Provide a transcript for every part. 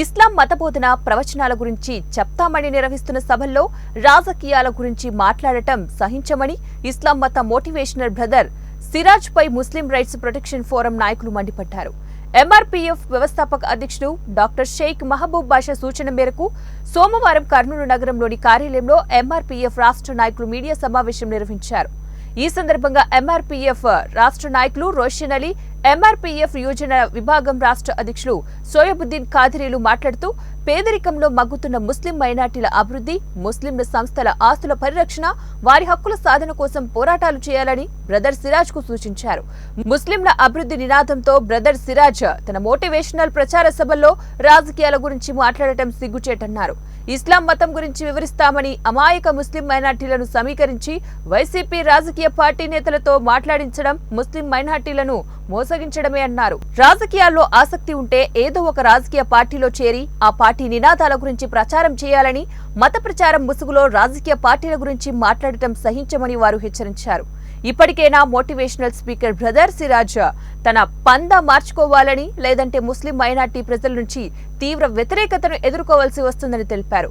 ఇస్లాం మతబోధన ప్రవచనాల గురించి చెప్తామని నిర్వహిస్తున్న సభల్లో రాజకీయాల గురించి మాట్లాడటం సహించమని ఇస్లాం మత మోటివేషనల్ బ్రదర్ సిరాజ్ పై ముస్లిం రైట్స్ ప్రొటెక్షన్ ఫోరం నాయకులు మండిపడ్డారు. ఎంఆర్పీఎఫ్ వ్యవస్థాపక అధ్యక్షుడు డాక్టర్ షేక్ మహబూబ్ బాషా సూచన మేరకు సోమవారం కర్నూలు నగరంలోని కార్యాలయంలో ఎంఆర్పీఎఫ్ రాష్ట్ర నాయకులు మీడియా సమావేశం నిర్వహించారు. ఈ సందర్భంగా ఎంఆర్పీఎఫ్ రాష్ట్ర నాయకులు రోషన్ అలీ ఎంఆర్పీఎఫ్ యోజన విభాగం రాష్ట్ర అధ్యక్షులు సోయబుద్దీన్ ఖాదిరీలు మాట్లాడుతూ పేదరికంలో మగ్గుతున్న ముస్లిం మైనార్టీల అభివృద్ధి ముస్లింల సంస్థల ఆస్తుల పరిరక్షణ వారి హక్కుల సాధన కోసం పోరాటాలు చేయాలని బ్రదర్ సిరాజ్కు సూచించారు. ముస్లింల అభివృద్ధి నినాదంతో బ్రదర్ సిరాజ్ తన మోటివేషనల్ ప్రచార సభల్లో రాజకీయాల గురించి మాట్లాడటం సిగ్గుచేటన్నారు. ఇస్లాం మతం గురించి వివరిస్తామని అమాయక ముస్లిం మైనార్టీలను సమీకరించి వైసీపీ రాజకీయ పార్టీ నేతలతో మాట్లాడించడం ముస్లిం మైనార్టీలను మోసగించడమే అన్నారు. రాజకీయాల్లో ఆసక్తి ఉంటే ఏదో ఒక రాజకీయ పార్టీలో చేరి ఆ పార్టీ నినాదాల గురించి ప్రచారం చేయాలని మత ప్రచారం ముసుగులో రాజకీయ పార్టీల గురించి మాట్లాడటం సహించమని వారు హెచ్చరించారు. ఇప్పటికైనా మోటివేషనల్ స్పీకర్ బ్రదర్ సిరాజ్ తన పంద మార్చుకోవాలని లేదంటే ముస్లిం మైనార్టీ ప్రజల నుంచి తీవ్ర వ్యతిరేకతను ఎదుర్కోవాల్సి వస్తుందని తెలిపారు.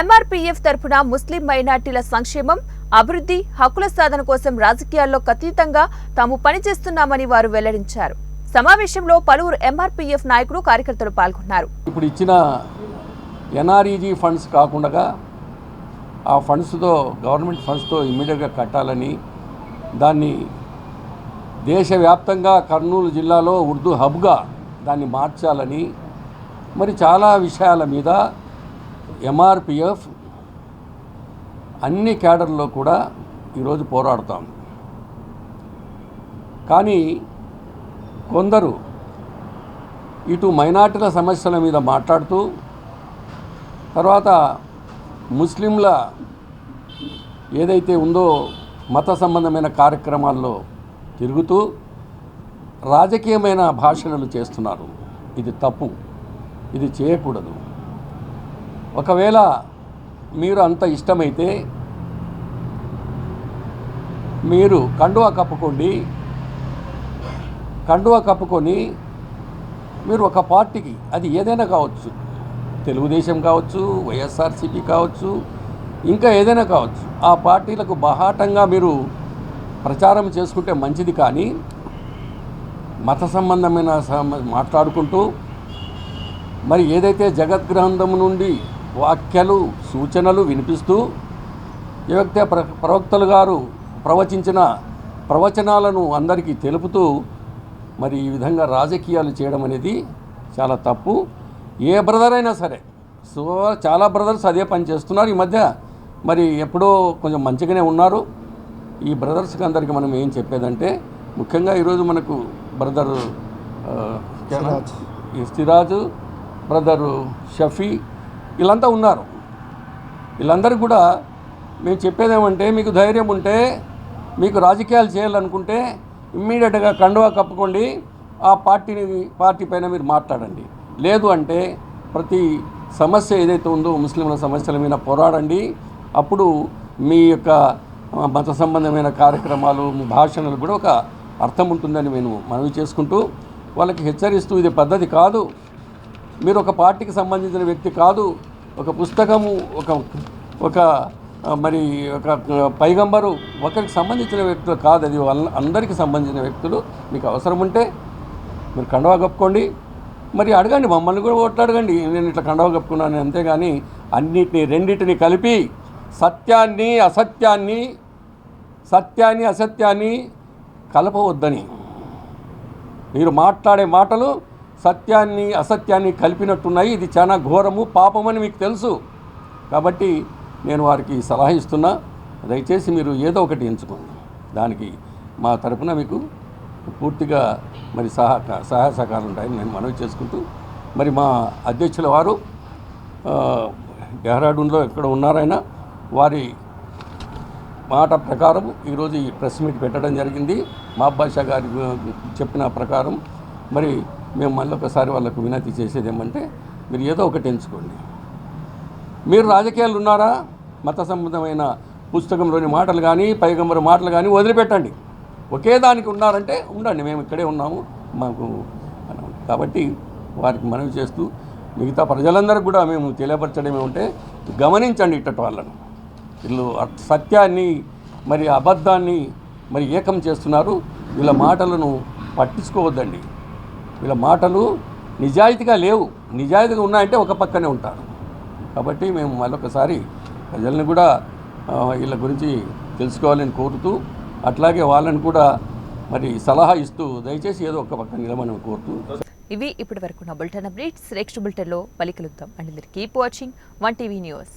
ఎంఆర్పీఎఫ్ తరఫున ముస్లిం మైనార్టీల సంక్షేమం అభివృద్ధి హక్కుల సాధన కోసం రాజకీయాల్లో అతీతంగా తాము పనిచేస్తున్నామని వారు వెల్లడించారు. సమావేశంలో పలువురు ఎంఆర్పీఎఫ్ నాయకులు కార్యకర్తలు పాల్గొన్నారు. ఇప్పుడు ఇచ్చిన ఎన్ఆర్ఈజీ ఫండ్స్ కాకుండా ఆ ఫండ్స్తో గవర్నమెంట్ ఫండ్స్తో ఇమ్మీడియట్గా కట్టాలని దాన్ని దేశవ్యాప్తంగా కర్నూలు జిల్లాలో ఉర్దూ హబ్గా దాన్ని మార్చాలని మరి చాలా విషయాల మీద ఎంఆర్పిఎఫ్ అన్ని క్యాడర్లో కూడా ఈరోజు పోరాడుతాం కానీ కొందరు ఇటు మైనార్టీల సమస్యల మీద మాట్లాడుతూ తర్వాత ముస్లింల ఏదైతే ఉందో మత సంబంధమైన కార్యక్రమాల్లో తిరుగుతూ రాజకీయమైన భాషణలు చేస్తున్నారు. ఇది తప్పు. ఇది చేయకూడదు. ఒకవేళ మీరు అంత ఇష్టమైతే మీరు కండువా కప్పుకోండి. కండువా కప్పుకొని మీరు ఒక పార్టీకి అది ఏదైనా కావచ్చు. తెలుగుదేశం కావచ్చు వైఎస్ఆర్సీపీ కావచ్చు ఇంకా ఏదైనా కావచ్చు ఆ పార్టీలకు బహాటంగా మీరు ప్రచారం చేసుకుంటే మంచిది కానీ మత సంబంధమైన మాట్లాడుకుంటూ మరి ఏదైతే జగద్గ్రంథం నుండి వాక్యాలు సూచనలు వినిపిస్తూ ఏవైతే ప్ర ప్రవక్తలు గారు ప్రవచించిన ప్రవచనాలను అందరికీ తెలుపుతూ మరి ఈ విధంగా రాజకీయాలు చేయడం అనేది చాలా తప్పు. ఏ బ్రదర్ అయినా సరే. సో చాలా బ్రదర్స్ అదే పని చేస్తున్నారు. ఈ మధ్య మరి ఎప్పుడో కొంచెం మంచిగానే ఉన్నారు. ఈ బ్రదర్స్కి అందరికీ మనం ఏం చెప్పేదంటే ముఖ్యంగా ఈరోజు మనకు బ్రదర్ ఈ సిరాజు బ్రదరు షఫీ వీళ్ళంతా ఉన్నారు. వీళ్ళందరూ కూడా మేము చెప్పేదేమంటే మీకు ధైర్యం ఉంటే మీకు రాజకీయాలు చేయాలనుకుంటే ఇమ్మీడియట్గా కండువా కప్పుకోండి ఆ పార్టీని పార్టీ పైన మీరు మాట్లాడండి. లేదు అంటే ప్రతి సమస్య ఏదైతే ఉందో ముస్లింల సమస్యల మీద పోరాడండి. అప్పుడు మీ యొక్క మత సంబంధమైన కార్యక్రమాలు మీ భాషణలు కూడా ఒక అర్థం ఉంటుందని నేను మనవి చేసుకుంటూ వాళ్ళకి హెచ్చరిస్తూ ఇది పద్ధతి కాదు. మీరు ఒక పార్టీకి సంబంధించిన వ్యక్తి కాదు. ఒక పుస్తకము ఒక ఒక మరి ఒక పైగంబరు ఒకరికి సంబంధించిన వ్యక్తులు కాదు. అది అందరికీ సంబంధించిన వ్యక్తులు మీకు అవసరం ఉంటే మీరు కండవా కప్పుకోండి. మరి అడగండి మమ్మల్ని కూడా ఓట్లు అడగండి. నేను ఇట్లా కండవ కప్పుకున్నాను అంతేగాని అన్నిటిని రెండింటిని కలిపి సత్యాన్ని అసత్యాన్ని సత్యాన్ని అసత్యాన్ని కలపవద్దని. మీరు మాట్లాడే మాటలు సత్యాన్ని అసత్యాన్ని కలిపినట్టున్నాయి. ఇది చాలా ఘోరము పాపమని మీకు తెలుసు. కాబట్టి నేను వారికి సలహా ఇస్తున్నా. దయచేసి మీరు ఏదో ఒకటి ఎంచుకోండి. దానికి మా తరపున మీకు పూర్తిగా మరి సహక సహాయ సహకారాలు ఉంటాయని నేను మనవి చేసుకుంటూ మరి మా అధ్యక్షుల వారు డెహ్రాడూన్లో ఎక్కడ ఉన్నారైనా వారి మాట ప్రకారం ఈరోజు ఈ ప్రెస్ మీట్ పెట్టడం జరిగింది. మా బాషా గారి చెప్పిన ప్రకారం మరి మేము మళ్ళీ ఒకసారి వాళ్ళకు వినతి చేసేది ఏమంటే మీరు ఏదో ఒకటి ఎంచుకోండి. మీరు రాజకీయాలు ఉన్నారా? మత సంబంధమైన పుస్తకంలోని మాటలు కానీ పైగంబర మాటలు కానీ వదిలిపెట్టండి. ఒకే దానికి ఉన్నారంటే ఉండండి మేము ఇక్కడే ఉన్నాము మాకు కాబట్టి వారికి మనవి చేస్తూ మిగతా ప్రజలందరికీ కూడా మేము తెలియపరచడమే ఉంటే గమనించండి ఇట్టటి వాళ్ళను. వీళ్ళు సత్యాన్ని మరి అబద్ధాన్ని మరి ఏకం చేస్తున్నారు వీళ్ళ మాటలను పట్టించుకోవద్దండి. వీళ్ళ మాటలు నిజాయితీగా లేవు. నిజాయితీగా ఉన్నాయంటే ఒక పక్కనే ఉంటారు. కాబట్టి మేము మరొకసారి ప్రజల్ని కూడా వీళ్ళ గురించి తెలుసుకోవాలని కోరుతూ అట్లాగే వాళ్ళని కూడా మరి సలహా ఇస్తూ దయచేసి ఏదో ఒక పక్క నిలమని కోరుతూ ఇవి ఇప్పటి వరకు నా బులెటిన్ అప్డేట్స్. నెక్స్ట్ బులెటిన్లో మళ్ళీ కలుద్దాం. అండ్ మీరు keep watching one TV news